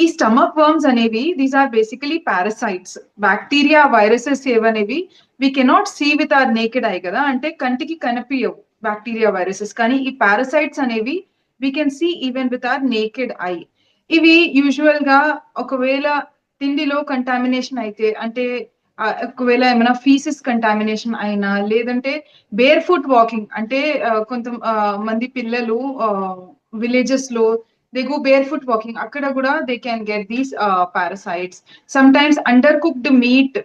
ఈ stomach worms అనేవి these are basically parasites bacteria viruses ఏవనేవి we cannot see with our naked eye కదా. అంటే కంటికి కనిపించవు బ్యాక్టీరియా వైరసెస్ కానీ ఈ పారసైట్స్ అనేవి we can see even with our naked eye ఇవి యూజువల్గా ఒకవేళ తిండిలో కంటామినేషన్ అయితే అంటే ఒకవేళ ఏమైనా ఫీసెస్ కంటామినేషన్ అయినా లేదంటే బేర్ ఫుట్ వాకింగ్ అంటే కొంత మంది పిల్లలు విలేజెస్లో they go barefoot walking అక్కడ కూడా they can get these parasites sometimes undercooked meat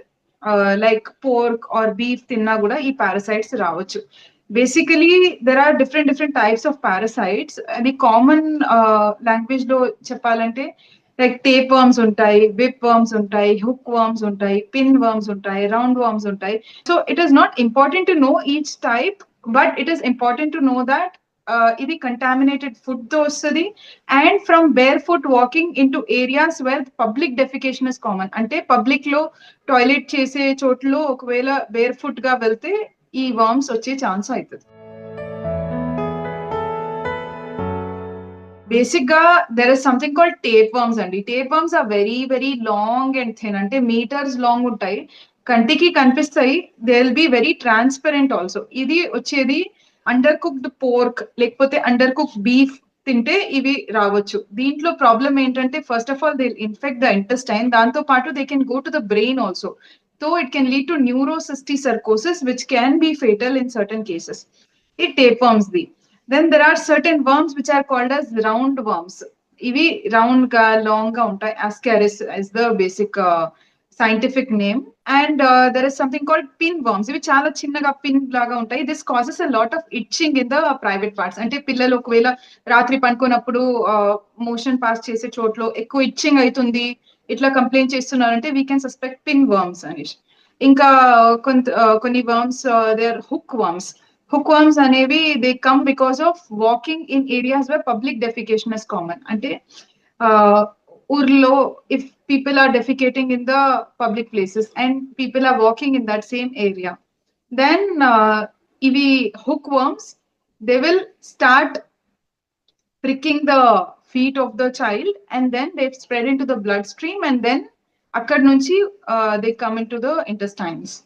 like pork or beef తిన్నా కూడా ఈ పారసైట్స్ రావచ్చు basically there are different different types of parasites అది కామన్ లాంగ్వేజ్ లో చెప్పాలంటే లైక్ టేప్ వర్మ్స్ ఉంటాయి విప్ వర్మ్స్ ఉంటాయి హుక్ వర్మ్స్ ఉంటాయి పిన్ వర్మ్స్ ఉంటాయి రౌండ్ వర్మ్స్ ఉంటాయి so it is not important to know each type but it is important to know that Uh, ఇది contaminated ఫుడ్తో వస్తుంది. And from barefoot walking into areas where public defecation is common అంటే పబ్లిక్లో toilet చేసే చోట్ల ఒకవేళ bear ఫుట్గా వెళ్తే ఈ వర్మ్స్ వచ్చే ఛాన్స్ అవుతుంది. బేసిక్గా there is something called tape worms అండి. Tape worms are very very long and thin అంటే మీటర్స్ లాంగ్ ఉంటాయి. కంటికి కనిపిస్తాయి. They will be very transparent also ఇది వచ్చేది అండర్ కుక్డ్ పోర్క్ లేకపోతే అండర్ కుక్ బీఫ్ తింటే ఇవి రావచ్చు దీంట్లో ప్రాబ్లం ఏంటంటే first of all they infect the intestine దాంతో పాటు they can go to the brain also so it can lead to neurocysticercosis which can be fatal in certain cases ఈ tapeworms the then there are certain worms which are called as roundworms ఇవి round గా long గా ఉంటాయి ascaris is the basic scientific name and there is something called pin worms ఇవి చాలా చిన్నగా pin లాగా ఉంటాయి. This causes a lot of itching in the private parts అంటే పిల్లలు ఒకవేళ రాత్రి పనుకున్నప్పుడు మోషన్ uh, పాస్ చేసే చోట్లో ఎక్కువ ఇచ్చింగ్ అవుతుంది ఇట్లా కంప్లైంట్ చేస్తున్నారంటే we can suspect pin worms అనేసి ఇంకా uh, కొంత uh, కొన్ని worms they are hook worms hook worms అనేవి they come because of walking in areas where public defecation is common అంటే ఊర్లో if people are defecating in the public places and people are walking in that same area. Then uh, ev hookworms they will start pricking the feet of the child and then they spread into the bloodstream and then akkad nunchi uh, they come into the intestines.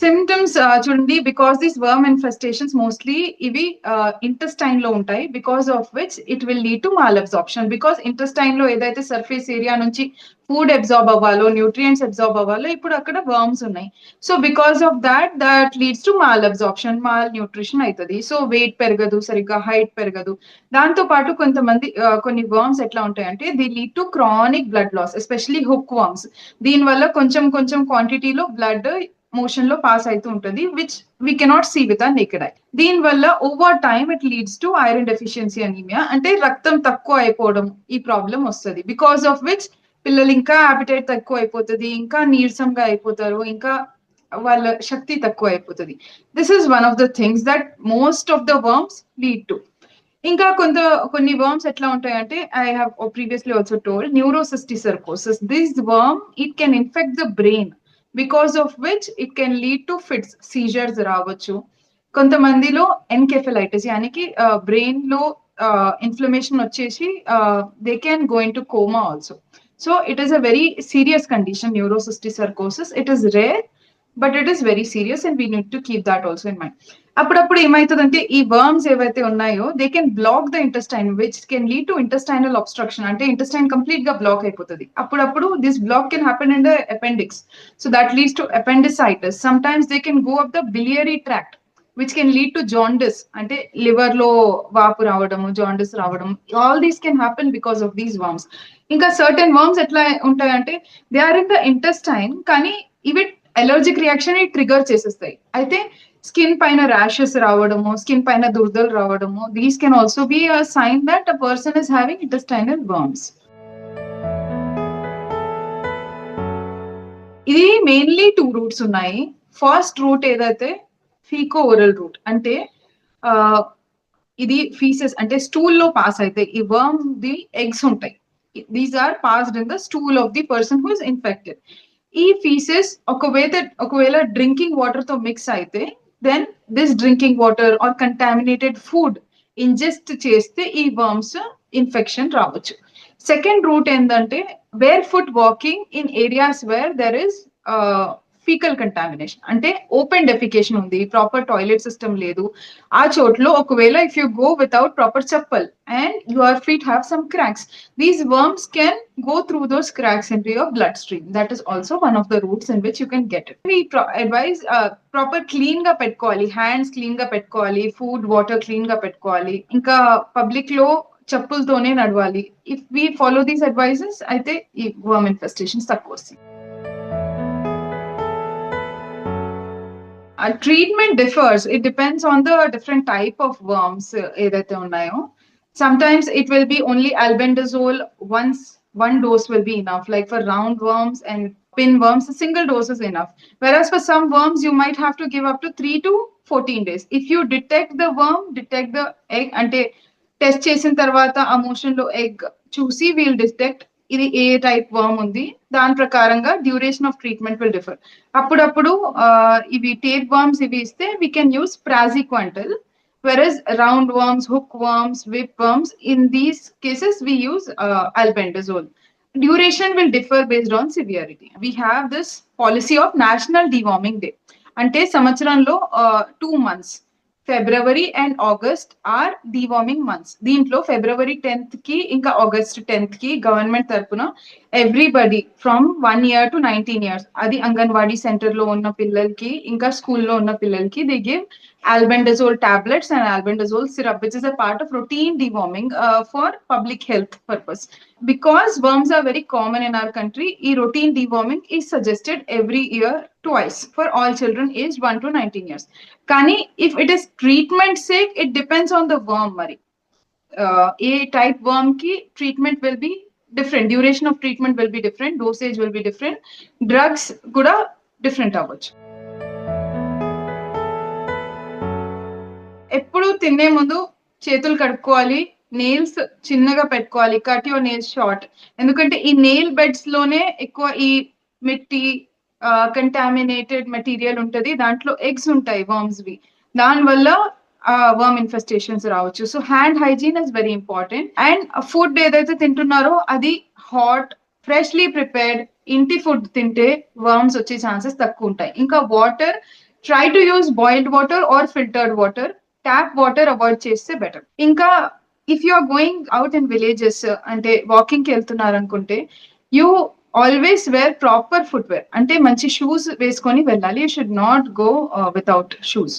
Symptoms చూడండి because this worm infestations mostly ఇవి uh, ఇంటెస్టైన్లో ఉంటాయి because of which it will lead to malabsorption because ఇంటెస్టైన్లో ఏదైతే surface area నుంచి food absorb అవ్వాలో nutrients absorb అవ్వాలో ఇప్పుడు అక్కడ వర్మ్స్ ఉన్నాయి. So because of that that leads to malabsorption malnutrition అవుతుంది సో వెయిట్ పెరగదు సరిగ్గా హైట్ పెరగదు. దాంతో పాటు కొంతమంది uh, కొన్ని వర్మ్స్ ఎట్లా ఉంటాయంటే they lead to chronic blood loss especially hook worms దీని వల్ల కొంచెం కొంచెం క్వాంటిటీలో బ్లడ్ మోషన్లో పాస్ అవుతూ ఉంటుంది which we cannot see with a naked eye దీని వల్ల over time it leads to iron deficiency anaemia అంటే రక్తం తక్కువ అయిపోవడం ఈ ప్రాబ్లం వస్తుంది. బికాస్ ఆఫ్ విచ్ పిల్లలు ఇంకా ఆపిటైట్ తక్కువ అయిపోతుంది ఇంకా నీరసంగా అయిపోతారు ఇంకా వాళ్ళ శక్తి తక్కువ అయిపోతుంది. This is one of the things that most of the worms lead to ఇంకా కొంత కొన్ని వర్మ్స్ ఎట్లా ఉంటాయంటే I have previously also told neurocysticercosis this worm it can infect the brain because of which it can lead to fits seizures రావచ్చు కొంతమందిలో encephalitis యానికి brain లో inflammation వచ్చేసి they can go into coma also so it is a very serious condition neurocysticercosis it is rare but it is very serious and we need to keep that also in mind అప్పుడప్పుడు ఏమవుతుందంటే ఈ worms ఏవైతే ఉన్నాయో they can block the intestine which can lead to intestinal obstruction అంటే intestine complete గా block అయిపోతుంది అప్పుడప్పుడు this block can happen in the appendix so that leads to appendicitis sometimes they can go up the biliary tract which can lead to jaundice అంటే liver లో వాపు రావడము jaundice రావడం all these can happen because of these worms ఇంకా certain worms ఎట్లా ఉంటాయంటే they are in the intestine కానీ ఇవి అలర్జిక్ రియాక్షన్ ట్రిగర్ చేసేస్తాయి. అయితే స్కిన్ పైన ర్యాషెస్ రావడము స్కిన్ పైన దుర్దలు రావడము these can also be a sign that a person is having intestinal worms ఇది మెయిన్లీ టూ రూట్స్ ఉన్నాయి. ఫస్ట్ రూట్ ఏదైతే ఫీకో ఓరల్ రూట్ అంటే ఇది ఫీసెస్ అంటే స్టూల్లో పాస్ అయితే ఈ వర్మ్ ది ఎగ్స్ ఉంటాయి. These are passed in the stool of the person who is infected ఈ ఫీసెస్ ఒకవేళ ఒకవేళ డ్రింకింగ్ వాటర్తో మిక్స్ అయితే then this drinking water or contaminated food ingest చేస్తే ఈ వర్మ్స్ ఇన్ఫెక్షన్ రావచ్చు. సెకండ్ రూట్ ఏంటంటే bare foot walking in areas where there is faecal contamination అంటే ఓపెన్ డెఫికేషన్ ఉంది ప్రాపర్ టాయిలెట్ సిస్టమ్ లేదు ఆ చోట్లో ఒకవేళ if you go without proper chappal and your feet have some cracks these worms can go through those cracks into your bloodstream. That is also one of the routes in which you can get it. We pro- advise uh, proper clean గా పెట్టుకోవాలి hands clean గా పెట్టుకోవాలి food water clean గా పెట్టుకోవాలి ఇంకా public లో చెప్పులతోనే నడవాలి if we follow these advices అయితే ఈ వర్మ్ ఇన్ఫెస్టేషన్స్ తక్కువ వస్తాయి treatment differs it depends on the different type of worms ఏదైతే ఉన్నాయో sometimes it will be only albendazole once one dose will be enough like for round worms and pinworms a single dose is enough whereas for some worms you might have to give up to 3 to 14 days if you detect the worm detect the egg అంటే test చేసిన తర్వాత ఆ motion లో egg చూసి wheel detect ఇది ఏ type worm ఉంది దాని ప్రకారంగా duration of treatment will differ అప్పుడప్పుడు ఇవి టేప్ వర్మ్స్ ఇవి ఇస్తే we can use praziquantel versus round worms hook worms whip worms in these cases we use albendazole duration will differ based on severity we have this policy of national deworming day అంటే సంవత్సరంలో two months February and August are deworming months దీంట్లో ఫిబ్రవరి టెన్త్కి ఇంకా August టెన్త్కి government తరపున everybody from one year to nineteen years అది అంగన్వాడీ సెంటర్లో ఉన్న పిల్లలకి ఇంకా స్కూల్లో ఉన్న పిల్లలకి they give albendazole tablets and albendazole syrup, which is a part of routine deworming uh, for public health purpose. Because worms are very common in our country, e routine deworming is suggested every year twice for all children aged 1 to 19 years. Kani, if it is treatment sake, it depends on the worm, Mari. Uh, a type worm ki treatment will be different. Duration of treatment will be different. Dosage will be different. Drugs kuda different అవ్వచ్చు తినే ముందు చేతులు కడుక్కోవాలి nails చిన్నగా పెట్టుకోవాలి cut your nails short ఎందుకంటే ఈ nail బెడ్స్లోనే ఎక్కువ ఈ మిట్టి కంటామినేటెడ్ మెటీరియల్ ఉంటది. దాంట్లో ఎగ్స్ ఉంటాయి వర్మ్స్ వి. దాని వల్ల వర్మ్ ఇన్ఫెస్టేషన్స్ రావచ్చు. So hand hygiene is very important and food ఏదైతే తింటున్నారో అది హాట్ ఫ్రెష్లీ ప్రిపేర్డ్ ఇంటి ఫుడ్ తింటే వర్మ్స్ వచ్చే ఛాన్సెస్ తక్కువ ఉంటాయి. ఇంకా water try to use boiled water or filtered water tap water avoid చేస్తే బెటర్ ఇంకా if you are going out in villages అంటే వాకింగ్కి వెళ్తున్నారు అనుకుంటే you always wear proper footwear అంటే మంచి షూస్ వేసుకొని వెళ్ళాలి. You should not go without shoes